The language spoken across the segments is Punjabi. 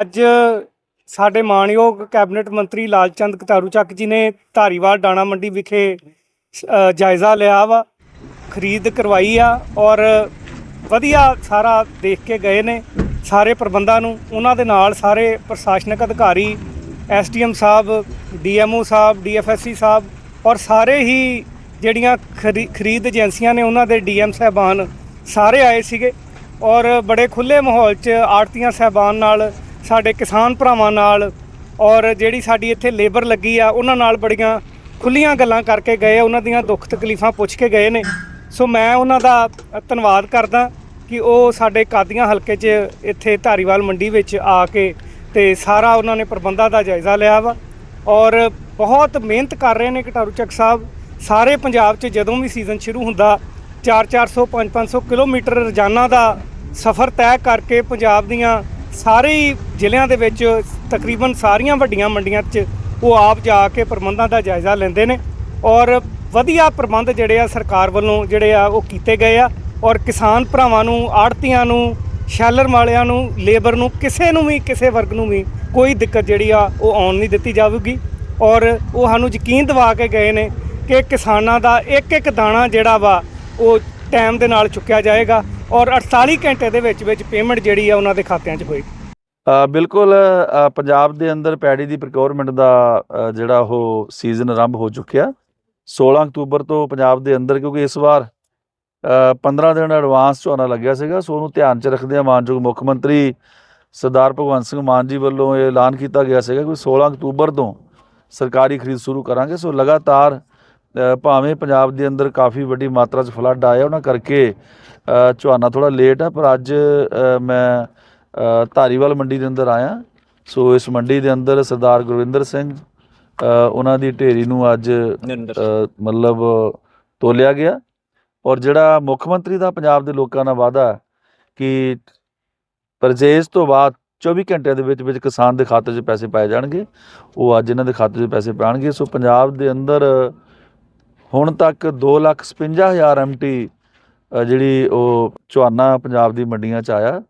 ਅੱਜ ਸਾਡੇ ਮਾਣਯੋਗ ਕੈਬਨਿਟ ਮੰਤਰੀ ਲਾਲਚੰਦ ਕਤਾਰੂ ਚੱਕ ਜੀ ਨੇ ਧਾਰੀਵਾਲ ਦਾਣਾ ਮੰਡੀ ਵਿਖੇ ਜਾਇਜ਼ਾ ਲਿਆ ਵਾ, ਖਰੀਦ ਕਰਵਾਈ ਆ ਔਰ ਵਧੀਆ ਸਾਰਾ ਦੇਖ ਕੇ ਗਏ ਨੇ ਸਾਰੇ ਪ੍ਰਬੰਧਾਂ ਨੂੰ। ਉਹਨਾਂ ਦੇ ਨਾਲ ਸਾਰੇ ਪ੍ਰਸ਼ਾਸਨਿਕ ਅਧਿਕਾਰੀ, ਐਸਡੀਐਮ ਸਾਹਿਬ, ਡੀਐਮਓ ਸਾਹਿਬ, ਡੀਐਫਐਸਸੀ ਸਾਹਿਬ ਔਰ ਸਾਰੇ ਹੀ ਜਿਹੜੀਆਂ ਖਰੀ- ਖਰੀਦ ਏਜੰਸੀਆਂ ਨੇ ਉਹਨਾਂ ਦੇ ਡੀਐਮ ਸਾਹਿਬਾਨ ਸਾਰੇ ਆਏ ਸੀਗੇ ਔਰ ਬੜੇ ਖੁੱਲੇ ਮਾਹੌਲ 'ਚ ਆੜਤੀਆਂ ਸਾਹਿਬਾਨ ਨਾਲ ਸਾਡੇ ਕਿਸਾਨ ਭਰਾਵਾਂ ਨਾਲ ਔਰ ਜਿਹੜੀ ਸਾਡੀ ਇੱਥੇ ਲੇਬਰ ਲੱਗੀ ਆ, ਉਹਨਾਂ ਨਾਲ ਬੜੀਆਂ ਖੁੱਲੀਆਂ ਗੱਲਾਂ ਕਰਕੇ ਗਏ ਉਹਨਾਂ ਦੀਆਂ ਦੁੱਖ ਤਕਲੀਫਾਂ ਪੁੱਛ ਕੇ ਗਏ ਨੇ। ਸੋ ਮੈਂ ਉਹਨਾਂ ਦਾ ਧੰਨਵਾਦ ਕਰਦਾ ਕਿ ਉਹ ਸਾਡੇ ਕਾਦੀਆਂ ਹਲਕੇ 'ਚ ਇੱਥੇ ਧਾਰੀਵਾਲ ਮੰਡੀ ਵਿੱਚ ਆ ਕੇ ਤੇ ਸਾਰਾ ਉਹਨਾਂ ਨੇ ਪ੍ਰਬੰਧਾਂ ਦਾ ਜਾਇਜ਼ਾ ਲਿਆ ਵਾ। ਔਰ ਬਹੁਤ ਮਿਹਨਤ ਕਰ ਰਹੇ ਨੇ ਘਟਾਰੂ ਚੱਕ ਸਾਹਿਬ। ਸਾਰੇ ਪੰਜਾਬ 'ਚ ਜਦੋਂ ਵੀ ਸੀਜ਼ਨ ਸ਼ੁਰੂ ਹੁੰਦਾ 4-400 5-500 ਕਿਲੋਮੀਟਰ ਰੋਜ਼ਾਨਾ ਦਾ ਸਫ਼ਰ ਤੈਅ ਕਰਕੇ ਪੰਜਾਬ ਦੀਆਂ ਸਾਰੇ ਹੀ ਜ਼ਿਲ੍ਹਿਆਂ ਦੇ ਵਿੱਚ ਤਕਰੀਬਨ ਸਾਰੀਆਂ ਵੱਡੀਆਂ ਮੰਡੀਆਂ 'ਚ ਉਹ ਆਪ ਜਾ ਕੇ ਪ੍ਰਬੰਧਾਂ ਦਾ ਜਾਇਜ਼ਾ ਲੈਂਦੇ ਨੇ ਔਰ ਵਧੀਆ ਪ੍ਰਬੰਧ ਜਿਹੜੇ ਆ ਸਰਕਾਰ ਵੱਲੋਂ ਜਿਹੜੇ ਆ ਉਹ ਕੀਤੇ ਗਏ ਆ ਔਰ ਕਿਸਾਨ ਭਰਾਵਾਂ ਨੂੰ ਆੜਤੀਆਂ ਨੂੰ, ਸ਼ੈਲਰ ਵਾਲਿਆਂ ਨੂੰ, ਲੇਬਰ ਨੂੰ, ਕਿਸੇ ਨੂੰ ਵੀ, ਕਿਸੇ ਵਰਗ ਨੂੰ ਵੀ ਕੋਈ ਦਿੱਕਤ ਜਿਹੜੀ ਆ ਉਹ ਆਉਣ ਨਹੀਂ ਦਿੱਤੀ ਜਾਵੇਗੀ ਔਰ ਉਹ ਸਾਨੂੰ ਯਕੀਨ ਦਿਵਾ ਕੇ ਗਏ ਨੇ ਕਿ ਕਿਸਾਨਾਂ ਦਾ ਇੱਕ ਇੱਕ ਦਾਣਾ ਜਿਹੜਾ ਵਾ ਉਹ ਟਾਈਮ ਦੇ ਨਾਲ ਚੁੱਕਿਆ ਜਾਏਗਾ ਔਰ 48 ਘੰਟੇ ਦੇ ਵਿੱਚ ਵਿੱਚ ਪੇਮੈਂਟ ਜਿਹੜੀ ਆ ਉਹਨਾਂ ਦੇ ਖਾਤਿਆਂ 'ਚ ਹੋਏਗੀ ਬਿਲਕੁਲ ਪੰਜਾਬ ਦੇ ਅੰਦਰ ਪੈੜੀ ਦੀ ਪ੍ਰੋਕਿਉਰਮੈਂਟ ਦਾ ਜਿਹੜਾ ਉਹ ਸੀਜ਼ਨ ਆਰੰਭ ਹੋ ਚੁੱਕਿਆ। 16 ਅਕਤੂਬਰ ਤੋਂ ਪੰਜਾਬ ਦੇ ਅੰਦਰ ਕਿਉਂਕਿ ਇਸ ਵਾਰ ਅ, 15 ਦਿਨ ਐਡਵਾਂਸ ਝੋਨਾ ਲੱਗਿਆ ਸੀਗਾ ਸੋ ਉਹਨੂੰ ਧਿਆਨ 'ਚ ਰੱਖਦਿਆਂ ਮਾਨਯੋਗ ਮੁੱਖ ਮੰਤਰੀ ਸਰਦਾਰ ਭਗਵੰਤ ਸਿੰਘ ਮਾਨ ਜੀ ਵੱਲੋਂ ਇਹ ਐਲਾਨ ਕੀਤਾ ਗਿਆ ਸੀਗਾ ਕਿ 16 ਅਕਤੂਬਰ ਤੋਂ ਸਰਕਾਰੀ ਖਰੀਦ ਸ਼ੁਰੂ ਕਰਾਂਗੇ। ਸੋ ਲਗਾਤਾਰ ਭਾਵੇਂ ਪੰਜਾਬ ਦੇ ਅੰਦਰ ਕਾਫੀ ਵੱਡੀ ਮਾਤਰਾ 'ਚ ਫਲੱਡ ਆਇਆ ਉਹਨਾਂ ਕਰਕੇ ਝੋਨਾ ਥੋੜਾ ਲੇਟ ਆ ਪਰ ਅੱਜ ਮੈਂ ਧਾਰੀਵਾਲ ਮੰਡੀ ਦੇ ਅੰਦਰ ਆਇਆ। ਸੋ ਇਸ ਮੰਡੀ ਦੇ ਅੰਦਰ ਸਰਦਾਰ ਗੁਰਵਿੰਦਰ ਸਿੰਘ ਉਹਨਾਂ ਦੀ ਢੇਰੀ ਨੂੰ ਅੱਜ ਮਤਲਬ ਤੋਲਿਆ ਗਿਆ। ਔਰ ਜਿਹੜਾ ਮੁੱਖ ਮੰਤਰੀ ਦਾ ਪੰਜਾਬ ਦੇ ਲੋਕਾਂ ਨਾਲ ਵਾਅਦਾ ਕਿ ਪਰਚੇਜ਼ ਤੋਂ ਬਾਅਦ 24 ਘੰਟਿਆਂ ਦੇ ਵਿੱਚ ਵਿੱਚ ਕਿਸਾਨ ਦੇ ਖਾਤੇ 'ਚ ਪੈਸੇ ਪਾਏ ਜਾਣਗੇ ਉਹ ਅੱਜ ਇਹਨਾਂ ਦੇ ਖਾਤੇ 'ਚ ਪੈਸੇ ਪਾਣਗੇ। ਸੋ ਪੰਜਾਬ ਦੇ ਅੰਦਰ ਹੁਣ ਤੱਕ 255000 ਐਮਟੀ ਜਿਹੜੀ ਉਹ ਝੋਨਾ ਪੰਜਾਬ ਦੀ ਮੰਡੀਆਂ 'ਚ ਆਇਆ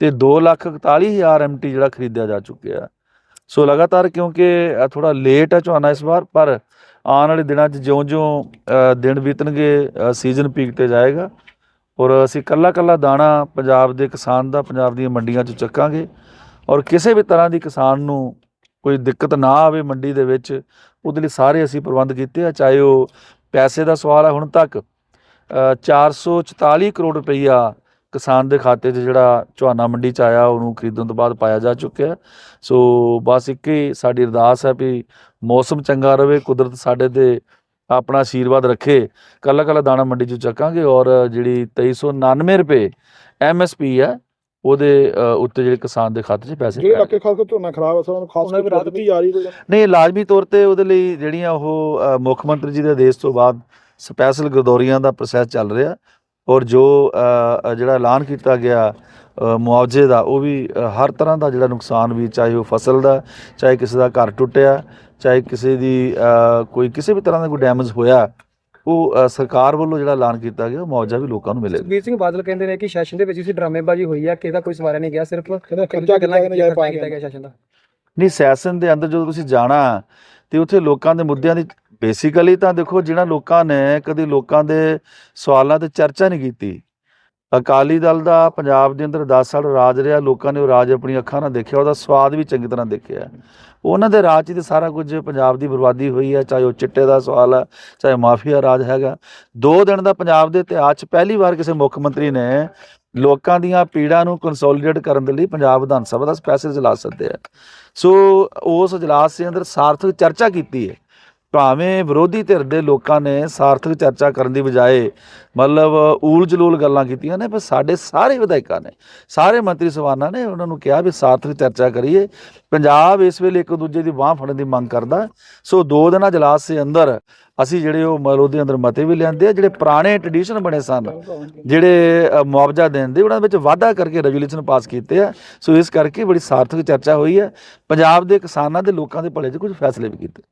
ਤੇ 241000 ਐਮਟੀ ਜਿਹੜਾ ਖਰੀਦਿਆ ਜਾ ਚੁੱਕਿਆ। ਸੋ ਲਗਾਤਾਰ ਕਿਉਂਕਿ ਥੋੜਾ ਲੇਟ ਹੈ ਝੋਨਾ ਇਸ ਵਾਰ, ਪਰ ਆਉਣ ਵਾਲੇ ਦਿਨਾਂ 'ਚ ਜਿਉਂ-ਜਿਉਂ ਦਿਨ ਬੀਤਣਗੇ ਸੀਜ਼ਨ ਪੀਕ ਤੇ ਜਾਏਗਾ। ਔਰ ਅਸੀਂ ਕੱਲਾ ਕੱਲਾ ਦਾਣਾ ਪੰਜਾਬ ਦੇ ਕਿਸਾਨ ਦਾ, ਪੰਜਾਬ ਦੀਆਂ ਮੰਡੀਆਂ 'ਚ ਚੱਕਾਂਗੇ। ਔਰ ਕਿਸੇ ਵੀ ਤਰ੍ਹਾਂ ਦੀ ਕਿਸਾਨ ਨੂੰ ਕੋਈ ਦਿੱਕਤ ਨਾ ਆਵੇ ਮੰਡੀ ਦੇ ਵਿੱਚ ਉਹਦੇ ਲਈ ਸਾਰੇ ਅਸੀਂ ਪ੍ਰਬੰਧ ਕੀਤੇ ਆ ਚਾਹੇ ਉਹ ਪੈਸੇ ਦਾ ਸਵਾਲ ਆ ਹੁਣ ਤੱਕ ਅ, 444 ਕਰੋੜ ਰੁਪਈਆ ਕਿਸਾਨ ਦੇ ਖਾਤੇ 'ਚ ਜਿਹੜਾ ਝੋਨਾ ਮੰਡੀ 'ਚ ਆਇਆ ਉਹਨੂੰ ਖਰੀਦਣ ਤੋਂ ਬਾਅਦ ਪਾਇਆ ਜਾ ਚੁੱਕਿਆ ਸੋ ਬਸ ਇੱਕ ਹੀ ਸਾਡੀ ਅਰਦਾਸ ਹੈ ਵੀ ਮੌਸਮ ਚੰਗਾ ਰਹੇ ਕੁਦਰਤ ਸਾਡੇ ਤੇ ਆਪਣਾ ਆਸ਼ੀਰਵਾਦ ਰੱਖੇ। ਕੱਲਾ ਕੱਲਾ ਦਾਣਾ ਮੰਡੀ 'ਚ ਚੱਕਾਂਗੇ ਔਰ ਜਿਹੜੀ 2399 ਰੁਪਏ ਐਮਐਸਪੀ ਹੈ ਉਹਦੇ ਉੱਤੇ ਜਿਹੜੇ ਕਿਸਾਨ ਦੇ ਖਾਤੇ 'ਚ ਪੈਸੇ ਜਿਹੜੇ। ਇਲਾਕੇ ਖਾਸ ਕਰ ਝੋਨਾ ਖਰਾਬ ਆ ਨੂੰ ਖਾਸ ਉਹਨਾਂ ਦੀ ਕਰਕੇ ਰਾਹਤ ਦਿੱਤੀ ਜਾ ਰਹੀ ਕੋਈ ਨਹੀਂ ਲਾਜ਼ਮੀ ਤੌਰ ਤੇ ਉਹਦੇ ਲਈ ਜਿਹੜੀਆਂ ਉਹ ਮੁੱਖ ਮੰਤਰੀ ਜੀ ਦੇ ਆਦੇਸ਼ ਤੋਂ ਬਾਅਦ ਸਪੈਸ਼ਲ ਗਰਦੌਰੀਆਂ ਦਾ ਪ੍ਰੋਸੈਸ ਚੱਲ ਰਿਹਾ ਔਰ ਜੋ ਜਿਹੜਾ ਐਲਾਨ ਕੀਤਾ ਗਿਆ ਮੁਆਵਜ਼ੇ ਦਾ ਉਹ ਵੀ ਹਰ ਤਰ੍ਹਾਂ ਦਾ ਜਿਹੜਾ ਨੁਕਸਾਨ ਵੀ ਚਾਹੇ ਉਹ ਫਸਲ ਦਾ ਚਾਹੇ ਕਿਸੇ ਦਾ ਘਰ ਟੁੱਟਿਆ ਚਾਹੇ ਕਿਸੇ ਦੀ ਕੋਈ ਕਿਸੇ ਵੀ ਤਰ੍ਹਾਂ ਦਾ ਕੋਈ ਡੈਮੇਜ ਹੋਇਆ ਉਹ ਸਰਕਾਰ ਵੱਲੋਂ ਜਿਹੜਾ ਐਲਾਨ ਕੀਤਾ ਗਿਆ ਉਹ ਮੁਆਵਜ਼ਾ ਵੀ ਲੋਕਾਂ ਨੂੰ ਮਿਲੇਗਾ ਸੁਖਬੀਰ ਸਿੰਘ ਬਾਦਲ ਕਹਿੰਦੇ ਨੇ ਕਿ ਸੈਸ਼ਨ ਦੇ ਵਿੱਚ ਇਸੇ ਡਰਾਮੇਬਾਜ਼ੀ ਹੋਈ ਹੈ ਕਿਸੇ ਦਾ ਕੋਈ ਸਵਾਰਿਆ ਨਹੀਂ ਗਿਆ ਸਿਰਫ ਕਹਿੰਦਾ ਖਰਚਾ ਗੱਲਾਂ ਕੀਤਾ ਗਿਆ ਸੈਸ਼ਨ ਦਾ। ਨਹੀਂ ਸੈਸ਼ਨ ਦੇ ਅੰਦਰ ਜਦੋਂ ਤੁਸੀਂ ਜਾਣਾ ਤੇ ਉੱਥੇ ਲੋਕਾਂ ਦੇ ਮੁੱਦਿਆਂ ਦੀ ਬੇਸਿਕਲੀ ਤਾਂ ਦੇਖੋ ਜਿਹੜਾ ਲੋਕਾਂ ਨੇ ਕਦੀ ਲੋਕਾਂ ਦੇ ਸਵਾਲਾਂ ਤੇ ਚਰਚਾ ਨਹੀਂ ਕੀਤੀ ਅਕਾਲੀ ਦਲ ਦਾ ਪੰਜਾਬ ਦੇ ਅੰਦਰ 10 ਸਾਲ ਰਾਜ ਰਿਹਾ, ਲੋਕਾਂ ਨੇ ਉਹ ਰਾਜ ਆਪਣੀ ਅੱਖਾਂ ਨਾਲ ਦੇਖਿਆ, ਉਹਦਾ ਸਵਾਦ ਵੀ ਚੰਗੀ ਤਰ੍ਹਾਂ ਦੇਖਿਆ ਉਹਨਾਂ ਦੇ ਰਾਜ 'ਚ ਤੇ ਸਾਰਾ ਕੁਝ ਪੰਜਾਬ ਦੀ ਬਰਬਾਦੀ ਹੋਈ ਹੈ, ਚਾਹੇ ਉਹ ਚਿੱਟੇ ਦਾ ਸਵਾਲ ਹੈ, ਚਾਹੇ ਮਾਫੀਆ ਰਾਜ ਹੈਗਾ। ਦੋ ਦਿਨ ਦਾ ਪੰਜਾਬ ਦੇ ਇਤਿਹਾਸ 'ਚ ਪਹਿਲੀ ਵਾਰ ਕਿਸੇ ਮੁੱਖ ਮੰਤਰੀ ਨੇ ਲੋਕਾਂ ਦੀਆਂ ਪੀੜਾਂ ਨੂੰ ਕੰਸੋਲੀਡੇਟ ਕਰਨ ਦੇ ਲਈ ਪੰਜਾਬ ਵਿਧਾਨ ਸਭਾ ਦਾ ਸਪੈਸ਼ਲ ਇਜਲਾਸ ਸੱਦਿਆ ਸੋ ਉਸ ਇਜਲਾਸ ਦੇ ਅੰਦਰ ਸਾਰਥਕ ਚਰਚਾ ਕੀਤੀ ਹੈ। ਭਾਵੇਂ ਵਿਰੋਧੀ ਧਿਰ ਦੇ ਲੋਕਾਂ ਨੇ ਸਾਰਥਕ ਚਰਚਾ ਕਰਨ ਦੀ ਬਜਾਏ ਮਤਲਬ ਊਲ ਜਲੂਲ ਗੱਲਾਂ ਕੀਤੀਆਂ ਨੇ, ਪਰ ਸਾਡੇ ਸਾਰੇ ਵਿਧਾਇਕਾਂ ਨੇ, ਸਾਰੇ ਮੰਤਰੀ ਸਭਾਨਾਂ ਨੇ ਉਹਨਾਂ ਨੂੰ ਕਿਹਾ ਵੀ ਸਾਰਥਕ ਚਰਚਾ ਕਰੀਏ। ਪੰਜਾਬ ਇਸ ਵੇਲੇ ਇੱਕ ਦੂਜੇ ਦੀ ਬਾਹ ਫੜਨ ਦੀ ਮੰਗ ਕਰਦਾ। ਸੋ ਦੋ ਦਿਨਾਂ ਇਜਲਾਸ ਦੇ ਅੰਦਰ ਅਸੀਂ ਜਿਹੜੇ ਉਹ ਮਤਲਬ ਉਹਦੇ ਅੰਦਰ ਮਤੇ ਵੀ ਲਿਆਂਦੇ ਆ, ਜਿਹੜੇ ਪੁਰਾਣੇ ਟ੍ਰੈਡੀਸ਼ਨ ਬਣੇ ਸਨ, ਜਿਹੜੇ ਮੁਆਵਜ਼ਾ ਦੇਣ ਦੇ, ਉਹਨਾਂ ਵਿੱਚ ਵਾਅਦਾ ਕਰਕੇ ਰੈਜੂਲੇਸ਼ਨ ਪਾਸ ਕੀਤੇ ਆ। ਸੋ ਇਸ ਕਰਕੇ ਬੜੀ ਸਾਰਥਕ ਚਰਚਾ ਹੋਈ ਹੈ ਪੰਜਾਬ ਦੇ ਕਿਸਾਨਾਂ ਦੇ ਲੋਕਾਂ ਦੇ ਭਲੇ 'ਚ ਕੁਝ ਫੈਸਲੇ ਵੀ ਕੀਤੇ।